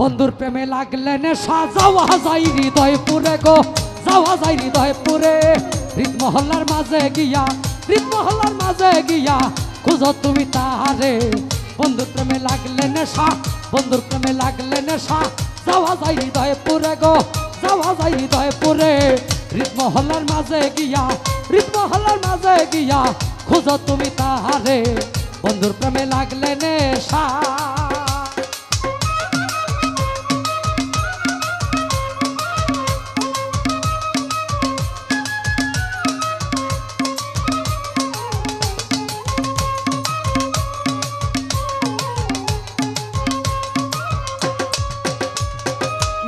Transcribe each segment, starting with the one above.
বন্ধুর প্রেমে লাগলে নেশা, যাওয়া যাই হৃদয় পুরে গো, যাওয়া যাই হৃদয় পুরে হৃদ মহল্লার মাঝে গিয়া হৃদ মহল্লার মাঝে গিয়া খুঁজো তুমি তাহারে। বন্ধুর প্রেমে লাগলে নেশা, বন্ধুর প্রেমে লাগলে নেশা, যাওয়া যাই হৃদয় পুরে গো, যাওয়া যাই হৃদয় পুরে হৃদ মহল্লার মাঝে গিয়া হৃদ মহল্লার মাঝে গিয়া খুঁজো তুমি তাহারে। বন্ধুর প্রেমে লাগলে নেশা।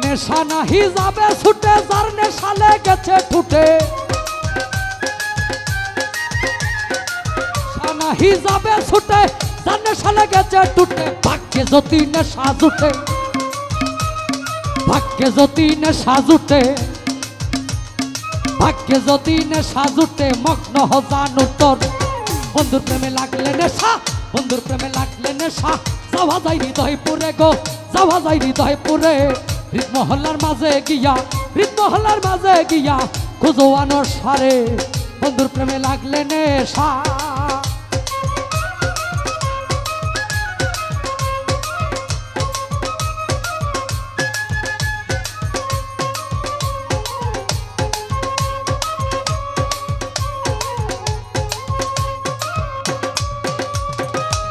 নেশা নাহি যাবে ছুটে, যার নেশা লেগেছে ঠুটে। নাহি যাবে ছুটে, যার নেশা লেগেছে টুটে। ভাগ্যে যদি নেশা জুটে ভাগ্যে যদি নেশা জুটে ভাগ্যে যদি নেশা জুটে, মগ্ন হজান উত্তর। বন্ধুর প্রেমে লাগলে নেশা, বন্ধুর প্রেমে লাগলে নেশা। যাওয়া যায় হৃদয় পুরে গো, যাওয়া যায় হৃদয় পুরে হৃদ মহল্লার মাঝে গিয়া, হৃদ মহল্লার মাঝে গিয়া খুঁজো আনোর সারে। বন্ধুর প্রেমে লাগলে নেশা।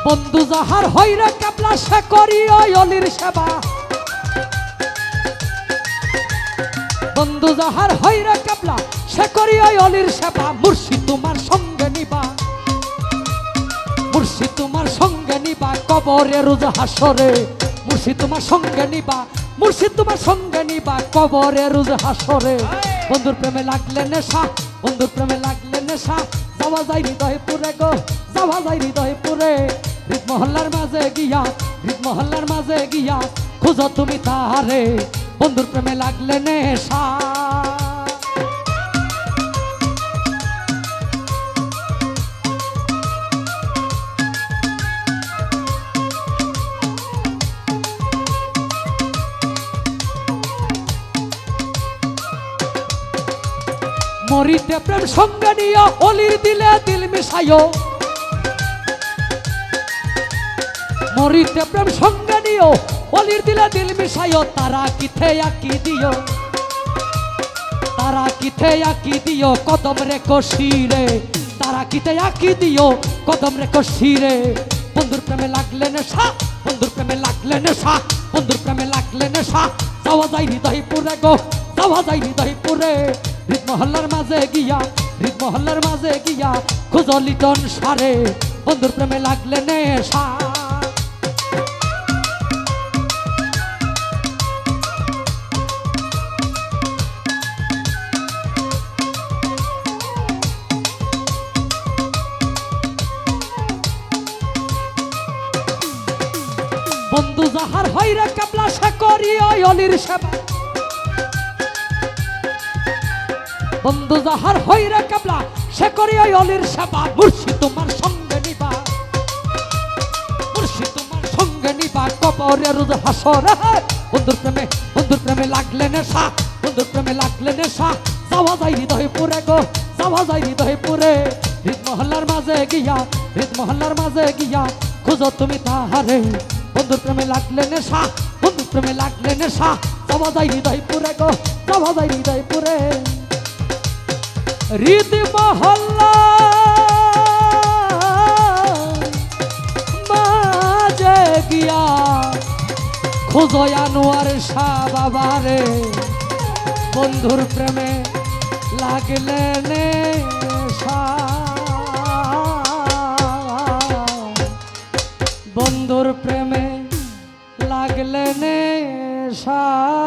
বন্ধু যাহার হইরে কেবলা সে করি অলির সেবা। বন্ধু যাহার হইরে কেবলা সে করি ওই অলির সেবা। মুর্শি, তোমার সঙ্গে নিবা। মুর্শি, তোমার সঙ্গে নিবা। কবরে রোজ হাসরে। মুর্শি, তোমার সঙ্গে নিবা। মুর্শি, তোমার সঙ্গে নিবা। কবরে রোজ হাসরে। বন্ধুর প্রেমে লাগলে নেশা, বন্ধুর প্রেমে লাগলে নেশা। যাওয়া যায় হৃদয় পুরে গো, যাওয়া যায় হৃদয় পুরে হৃদ মহল্লার মাঝে গিয়া হৃদ মহল্লার মাঝে গিয়া, খুঁজো তুমি তাহারে। বন্ধুর নেশা মরিতে প্রেম সঙ্গে নিয়ে অলির দিলে দিল মিশাইও। মরিতে প্রেম সঙ্গে নিও অলির দিলে দিল মিশাইও, তারা কিথে আকি দিও? তারা কিথে আকি দিও, কদম রে কশিরে তারা কিথে আকি দিও, কদম রে কশিরে বন্ধুর প্রেমে লাগলে নেশা, বন্ধুর প্রেমে লাগলে নেশা, বন্ধুর প্রেমে লাগলে নেশা। যাওয়া যায় হৃদয় পুরে গো, যাওয়া যায় হৃদয় পুরে হৃদ মহল্লার মাঝে গিয়া হৃদ মহল্লার মাঝে গিয়া, খুঁজো লিটন সারে। বন্ধুর প্রেমে লাগলে নেশা। বন্ধু যাহার হইরে কাবলা, সে করি ওই অলির সেবা। বন্ধু যাহার হইরে কাবলা, সে করি ওই অলির সেবা। মুর্শি তোমার সঙ্গে নিবা। মুর্শি তোমার সঙ্গে নিবা কবরে রোজ হাসর। বন্ধুর প্রেমে বন্ধুর প্রেমে লাগলে নেশা। বন্ধুর প্রেমে লাগলে নেশা। যাওয়া যায় হৃদয় পুরে গো, যাওয়া যায় হৃদয় পুরে হৃদ মহল্লার মাঝে গিয়া হৃদ মহল্লার মাঝে গিয়া, খুঁজো তুমি তাহারে। বন্ধুর প্রেমে লাগলে নেশা বন্ধুর প্রেমে লাগলে নেশা। যাওয়া যায় হৃদয় পুরে গো, যাওয়া যায় হৃদয় পুরে হৃদ মহল্লা মাঝে গিয়া খোঁজো আনোয়ার শাহ বাবারে। বন্ধুর প্রেমে লাগলে নেশা। ছা